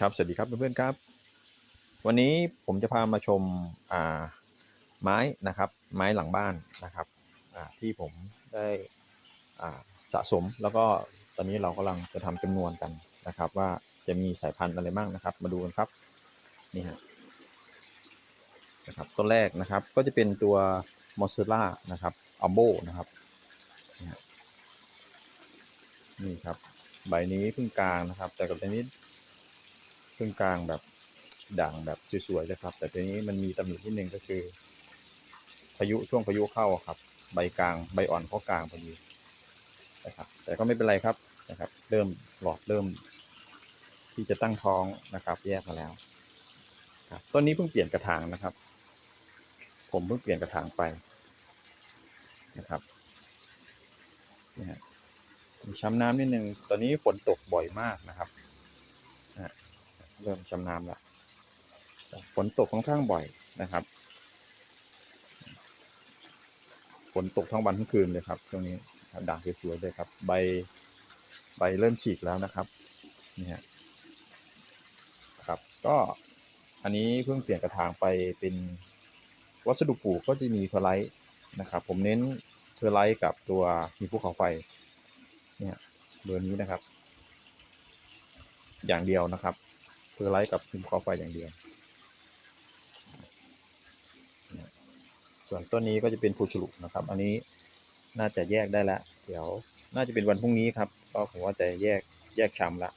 ครับ สวัสดีครับเพื่อนๆครับ วันนี้ผมจะพามาชมอ่าไม้นะครับ ไม้หลังบ้านนะครับที่ผมได้สะสมแล้วก็ตอนนี้เรากำลังจะทำจำนวนกันนะครับ ว่าจะมีสายพันธุ์อะไรบ้างนะครับ มาดูกันครับนี่ฮะนะครับต้นแรกนะครับก็จะเป็นตัวมอสเซล่านะครับอัลโบนะครับนี่ฮะนี่ครับ ใบนี้เพิ่งกลางนะครับ แต่กับตัวนี้ ครึ่งกลางแบบด่างแบบสวยๆเลยครับ แต่ทีนี้มันมีตำหนิที่หนึ่งก็คือพายุช่วงพายุเข้าครับ ใบกลางใบอ่อนเขากลางพอดีนะครับ แต่ก็ไม่เป็นไรครับนะครับ เริ่มหลอดเริ่ม ที่จะตั้งท้องนะครับ แยกมาแล้ว ครับต้นนี้เพิ่งเปลี่ยนกระถางนะครับ ผมเพิ่งเปลี่ยนกระถางไปนะครับนี่ฮะมีช้ำน้ำนิดนึงตอนนี้ฝนตกบ่อยมากนะครับ เริ่มชำนาญแล้วฝนตกค่อนข้างบ่อยนะครับ ฝนตกทั้งวันทั้งคืนเลยครับช่วงนี้ด่างสวยๆเลยครับ ใบใบเริ่มฉีกแล้วนะครับนี่ฮะครับ ก็อันนี้เพิ่งเปลี่ยนกระถางไปเป็นวัสดุปลูกก็จะมีเทอร์ไลท์นะครับ ผมเน้นเทอร์ไลท์กับตัวมีภูเขาไฟ เนี่ยเบอร์นี้นะครับ อย่างเดียวนะครับ เพื่อไลท์กับพิมพ์คอไฟอย่างเดียว ส่วนต้นนี้ก็จะเป็นฟูชุลุนะครับ อันนี้น่าจะแยกได้แล้วเดี๋ยวน่าจะเป็นวันพรุ่งนี้ครับก็ผมว่าจะแยกแยกชำละ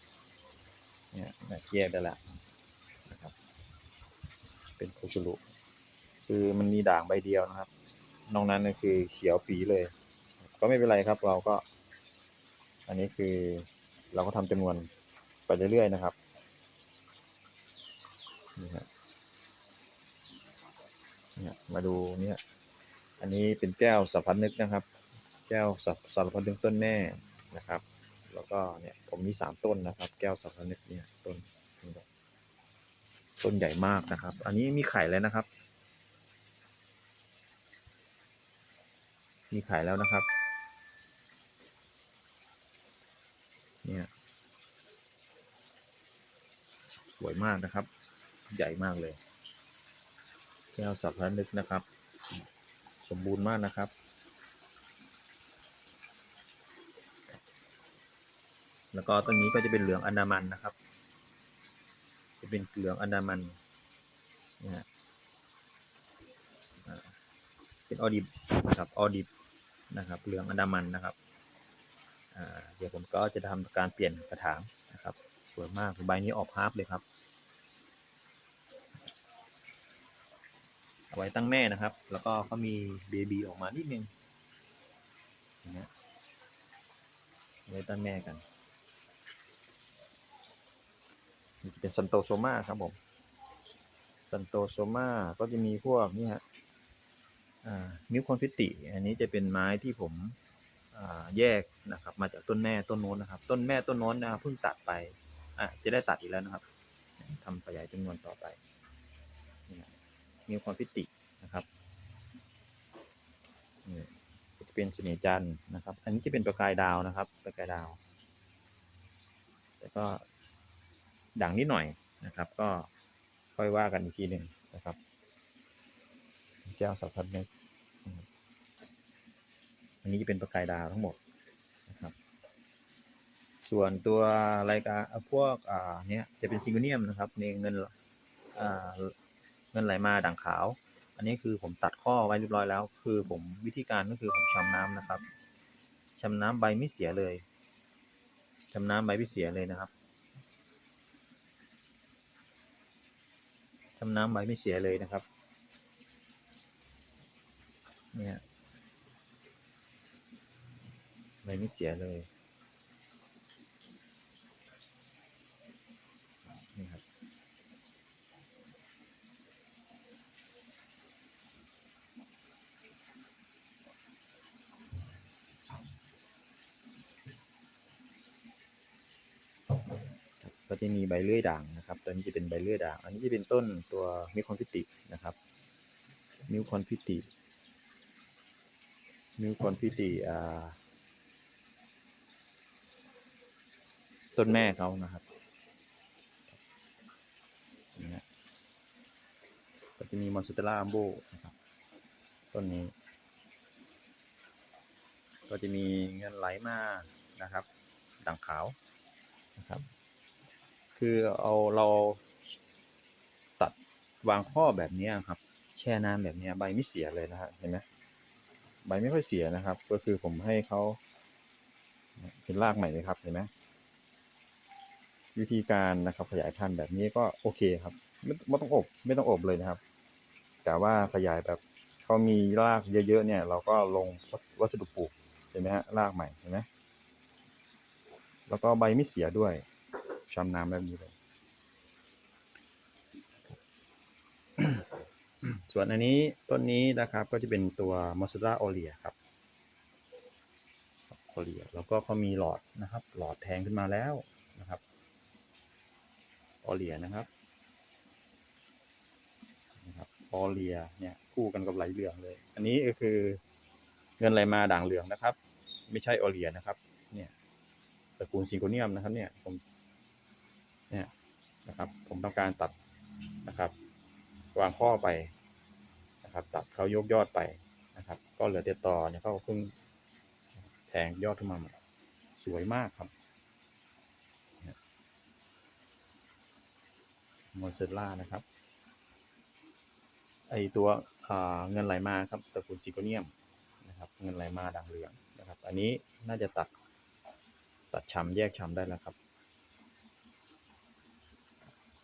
เนี่ยแยกได้แล้วนะครับ เป็นฟูชุลุคือมันมีด่างใบเดียวนะครับ นอกนั้นก็คือเขียวปีเลย ก็ไม่เป็นไรครับเราก็ อันนี้คือเราก็ทำจำนวนไปเรื่อยๆนะครับ นี่ฮะ เนี่ยมาดูเนี่ย อันนี้เป็นแก้วสัพพันนึกนะครับ แก้วสัพสารพันนึกต้นแม่นะครับ แล้วก็เนี่ยผมมีสามต้นนะครับ แก้วสัพพันนึกเนี่ยต้นต้นใหญ่มากนะครับ อันนี้มีไข่แล้วนะครับ มีไข่แล้วนะครับ เนี่ยสวยมากนะครับ ใหญ่มากเลย แก้วสับพระนึกนะครับ สมบูรณ์มากนะครับ แล้วก็ต้นนี้ก็จะเป็นเหลืองอันดามันนะครับ จะเป็นเหลืองอันดามันนะฮะเป็นออดิบนะครับออดิบนะครับ เหลืองอันดามันนะครับเดี๋ยวผมก็จะทำการเปลี่ยนกระถางนะครับ สวยมากใบนี้ออกฮาร์ปเลยครับ เอาไว้ตั้งแม่นะครับ แล้วก็เขามีเบบีออกมานิดนึงอย่างเงี้ยเอาไว้ตั้งแม่กันนี่จะเป็นซันโตโซมาครับผมซันโตโซมาก็จะมีพวกนี่ฮะมิวคอนฟิติ อันนี้จะเป็นไม้ที่ผมแยกนะครับ มาจากต้นแม่ต้นโน้นนะครับ ต้นแม่ต้นโน้นนะครับเพิ่งตัดไปอะจะได้ตัดอีกแล้วนะครับทำขยายจำนวนต่อไป มีความพิตินะครับนี่จะเป็นเสน่ห์จันนะครับ อันนี้จะเป็นประกายดาวนะครับ ประกายดาวแต่ก็ด่างนิดหน่อยนะครับ ก็ค่อยว่ากันอีกทีหนึ่งนะครับแก้วสัพพันนึกนะครับอันนี้จะเป็นประกายดาวทั้งหมดนะครับ ส่วนตัวรายการพวกอ่าเนี้ยจะเป็นซิงเนียมนะครับในเงินอ่า เงินไหลมาด่างขาว อันนี้คือผมตัดข้อไว้เรียบร้อยแล้ว คือผมวิธีการก็คือผมชำน้ำนะครับชำน้ำใบไม่เสียเลยชำน้ำใบไม่เสียเลยนะครับชำน้ำใบไม่เสียเลยนะครับเนี่ยใบไม่เสียเลย ก็จะมีใบเลื่อยด่างนะครับ ตัวนี้จะเป็นใบเลื่อยด่าง อันนี้จะเป็นต้นตัวมิวคอนพิตินะครับ มิวคอนพิติ มิวคอนพิติอ่า ต้นแม่เขานะครับนี่ก็จะมีมอนสเตล่าอัมโบนะครับ ต้นนี้ ก็จะมีเงินไหลมานะครับ ด่างขาวนะครับ คือเอาเราตัดวางข้อแบบนี้ครับ แช่น้ำแบบนี้ใบไม่เสียเลยนะฮะเห็นไหมใบไม่ค่อยเสียนะครับ ก็คือผมให้เขาเป็นรากใหม่เลยครับเห็นไหมวิธีการนะครับ ขยายพันธุ์แบบนี้ก็โอเคครับ ไม่ไม่ต้องอบไม่ต้องอบเลยนะครับ แต่ว่าขยายแบบเขามีรากเยอะๆเนี่ย เราก็ลงวัสดุปลูกเห็นไหมฮะรากใหม่เห็นไหมแล้วก็ใบไม่เสียด้วย ช้ำน้ำแบบนี้เลยส่วนอันนี้ต้นนี้นะครับก็จะเป็นตัวมอสซา r าโอเลียครับโอเลียแล้วก็เขามีหลอดนะครับ หลอดแทงขึ้นมาแล้วนะครับโอเลียนะครับนะครับโอเลียเนี่ยคู่กันกับไหลเหลืองเลย อันนี้ก็คือเงินไหลมาด่างเหลืองนะครับ ไม่ใช่โอเลียนะครับ เนี่ยตระกูลซิงโกเนียมนะครับเนี่ยผม นะครับ ผมต้องการตัดนะครับ วางข้อไปนะครับ ตัดเขายกยอดไปนะครับ ก็เหลือแต่ตอเนี่ยเขาก็เพิ่งแทงยอดขึ้นมาใหม่สวยมากครับมอนเซล่านะครับ ไอตัวเงินไหลมาครับตระกูลซิโกเนียมนะครับ เงินไหลมาด่างเหลืองนะครับ อันนี้น่าจะตัดตัดชำแยกชำได้แล้วครับ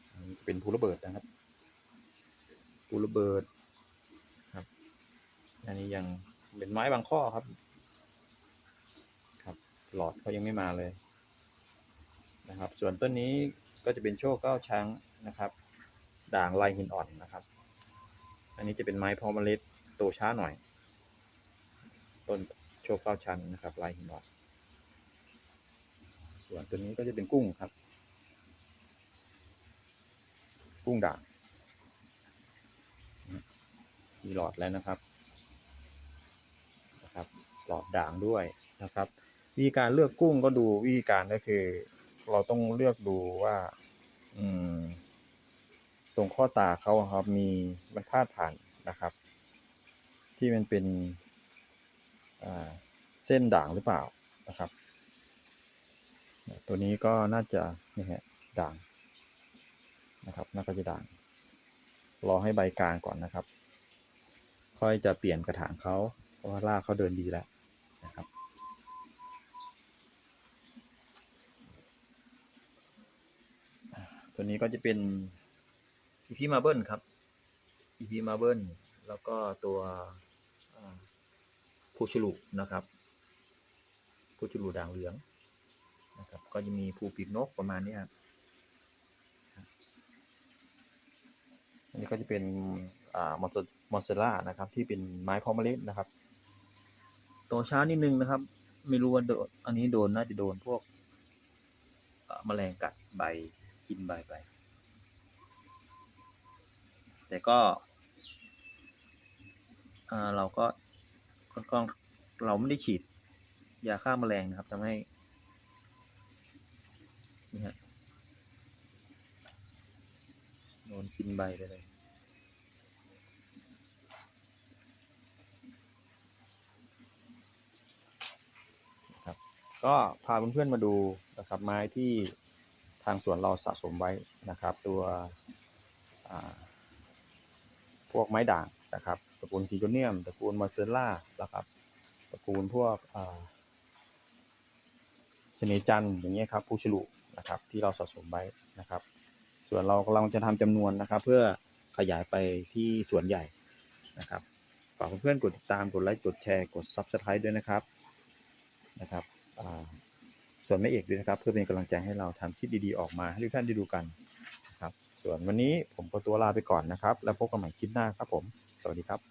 อันนี้ เป็นภูระเบิดนะครับปูระเบิดครับ อันนี้ยังเป็นไม้บางข้อครับ ครับ หลอดเขายังไม่มาเลยนะครับ ส่วนต้นนี้ก็จะเป็นโชคเก้าช้างนะครับ ด่างลายหินอ่อนนะครับ อันนี้จะเป็นไม้พอมเมล็ดโตช้าหน่อย ต้นโชคเก้าชั้นนะครับ ลายหินอ่อนส่วนตัวนี้ก็จะเป็นกุ้งครับ กุ้งด่างมีหลอดแล้วนะครับนะครับ หลอดด่างด้วยนะครับ วิธีการเลือกกุ้งก็ดูวิธีการก็คือ เราต้องเลือกดูว่า อืม ตรงข้อตาเขาครับ มีมันพาดผ่านนะครับ ที่มันเป็นเส้นด่างหรือเปล่านะครับ ตัวนี้ก็น่าจะนี่ฮะด่าง นะครับน่าจะด่าง รอให้ใบกลางก่อนนะครับ ค่อยจะเปลี่ยนกระถางเขาเพราะว่ารากเขาเดินดีแล้วนะครับตัวนี้ก็จะเป็นอีพีมาเบิลครับอีพีมาเบิลแล้วก็ตัวผูชลุนะครับผูชลุด่างเหลืองนะครับ ก็จะมีภูปีกนกประมาณนี้ครับ นนี้ก็จะเป็นอ่ามอนมอนเซล่านะครับ ที่เป็นไม้พอมเมล็ดนะครับโตช้านิดนึงนะครับ ไม่รู้ว่าโดนอันนี้โดนน่าจะโดนพวกแมลงกัดใบกินใบไป แต่ก็เราก็ค่อนข้างเราไม่ได้ฉีดยาฆ่าแมลงนะครับทำให้นี่ฮะ โดนกินใบไปเลยก็พาเพื่อนๆมาดูนะครับไม้ที่ทางสวนเราสะสมไว้นะครับ ตัวพวกไม้ด่างนะครับตระกูลซีโกเนียมตระกูลมาเซล่านะครับตระกูลพวกเสนจันอย่างเงี้ยครับผู้ฉลุนะครับที่เราสะสมไว้นะครับ ส่วนเรากำลังจะทำจำนวนนะครับ เพื่อขยายไปที่สวนใหญ่นะครับฝากเพื่อนๆกดติดตามกดไลค์กดแชร์กด Subscribe ด้วยนะครับนะครับส่วนแม่เอกด้วยนะครับเพื่อเป็นกำลังใจให้เราทำคลิปดีๆออกมาให้ทุกท่านได้ดูกันนะครับส่วนวันนี้ผมก็ตัวลาไปก่อนนะครับ แล้วพบกันใหม่คลิปหน้าครับผม สวัสดีครับ